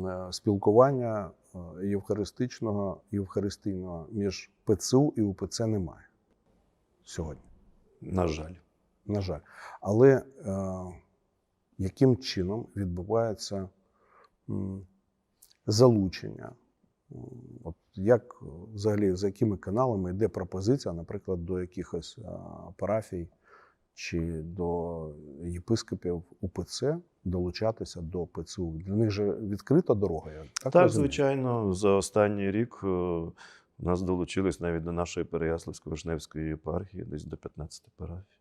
е, спілкування е, євхаристичного євхаристійного між ПЦУ і УПЦ немає сьогодні. На жаль. На жаль. Але е, яким чином відбувається м, залучення? От як е, взагалі за якими каналами йде пропозиція, наприклад, до якихось е, парафій чи до єпископів УПЦ долучатися до ПЦУ? Для них же відкрита дорога. Я так, Так, розумію? звичайно, за останній рік е, нас долучились навіть до нашої Переяславсько-Вишневської єпархії, десь до 15 парафій.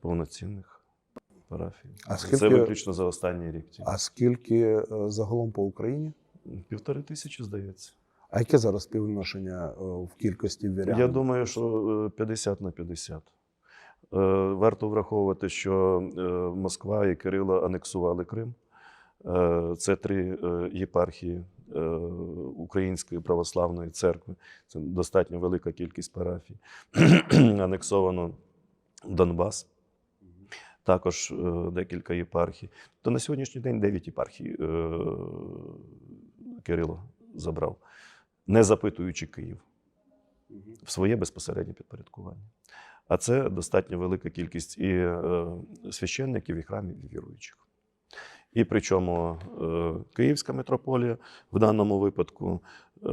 Повноцінних парафій. А Це виключно за останній рік. А скільки е, загалом по Україні? Півтори тисячі, здається. А яке зараз співвідношення е, в кількості вірян? Я думаю, що е, 50 на 50. Е, Варто враховувати, що е, Москва і Кирило анексували Крим. Е, Це три єпархії Української православної церкви. Це достатньо велика кількість парафій. Анексовано Донбас. Також декілька єпархій. То на сьогоднішній день 9 єпархій Кирило забрав, не запитуючи Київ в своє безпосереднє підпорядкування. А це достатньо велика кількість і е, священників, і храмів, і віруючих. І причому е, Київська митрополія в даному випадку е,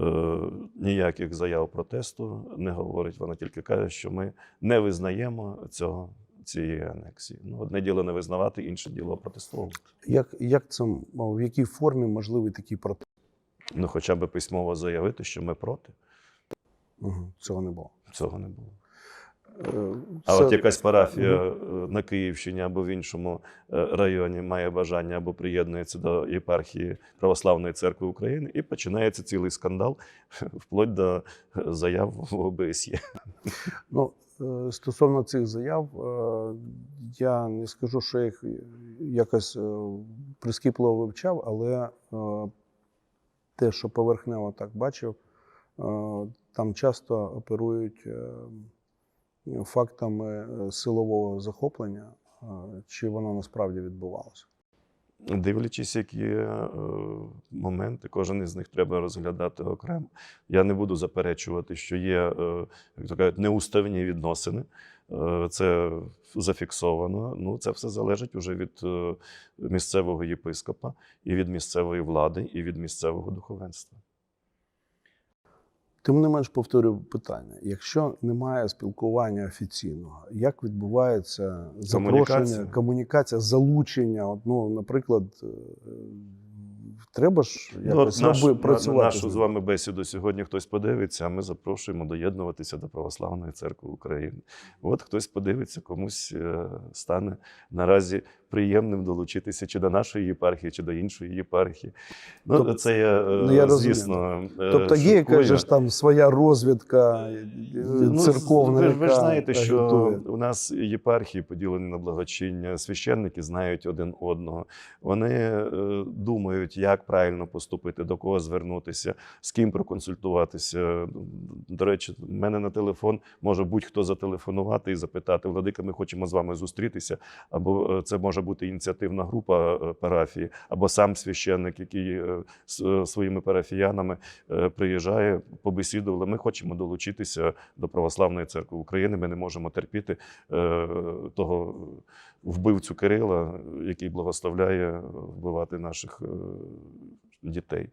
ніяких заяв протесту не говорить. Вона тільки каже, що ми не визнаємо цього, цієї анексії. Ну, одне діло не визнавати, інше діло протестувати. Як, як це в якій формі можливий такий протест? Ну, хоча б письмово заявити, що ми проти. Угу, цього не було. Цього не було. А от якась парафія е, на Київщині або в іншому е, районі має бажання або приєднується до єпархії Православної церкви України, і починається цілий скандал вплоть до е, заяв в ОБСЄ. Ну, стосовно цих заяв, я не скажу, що я їх якось прискіпливо вивчав, але те, що поверхнево так бачив, там часто оперують фактами е, силового захоплення, е, чи воно насправді відбувалося. Дивлячись, які е, моменти, кожен із них треба розглядати окремо. Я не буду заперечувати, що є, е, як то кажуть, неуставні відносини. Е, Це зафіксовано. Ну, це все залежить уже від е, місцевого єпископа, і від місцевої влади, і від місцевого духовенства. Тим не менш повторюю питання: якщо немає спілкування офіційного, як відбувається запрошення, Комунікація. комунікація, залучення? От, ну, наприклад, е, треба ж Ну, якось от наш, працювати. нашу з вами бесіду сьогодні хтось подивиться, а ми запрошуємо доєднуватися до Православної церкви України. От хтось подивиться, комусь е, стане наразі приємним долучитися чи до нашої єпархії, чи до іншої єпархії. Ну, Тобто- це я, е, ну, я звісно. е, Тобто є шуткую. там своя розвідка Ну, церковна. Ви ви ж знаєте, що у нас єпархії поділені на благочиння, священники знають один одного. Вони думають, як правильно поступити, до кого звернутися, з ким проконсультуватися. До речі, в мене на телефон може будь-хто зателефонувати і запитати: Владика, ми хочемо з вами зустрітися. Або е, це може бути ініціативна група е, парафії, або сам священник, який е, з своїми парафіянами приїжджає, побесідували. Ми хочемо долучитися до Православної церкви України. Ми не можемо терпіти того вбивцю Кирила, який благословляє вбивати наших е, дітей.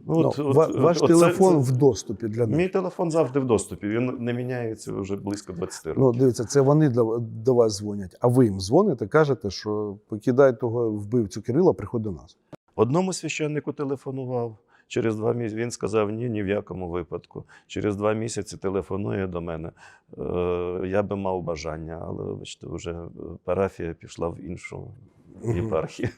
Ну, ва- ваш це- телефон це- в доступі для них. Мій телефон завжди в доступі. Він не міняється вже близько 20 років. Ну, дивіться, це вони до, до вас дзвонять, а ви їм дзвоните, кажете, що покидай того вбивцю Кирила, приходь до нас. Одному священнику телефонував. Через два місяці він сказав ні, ні в якому випадку. Через два місяці телефонує до мене. Е, я би мав бажання, але бачите, вже парафія пішла в іншу єпархію.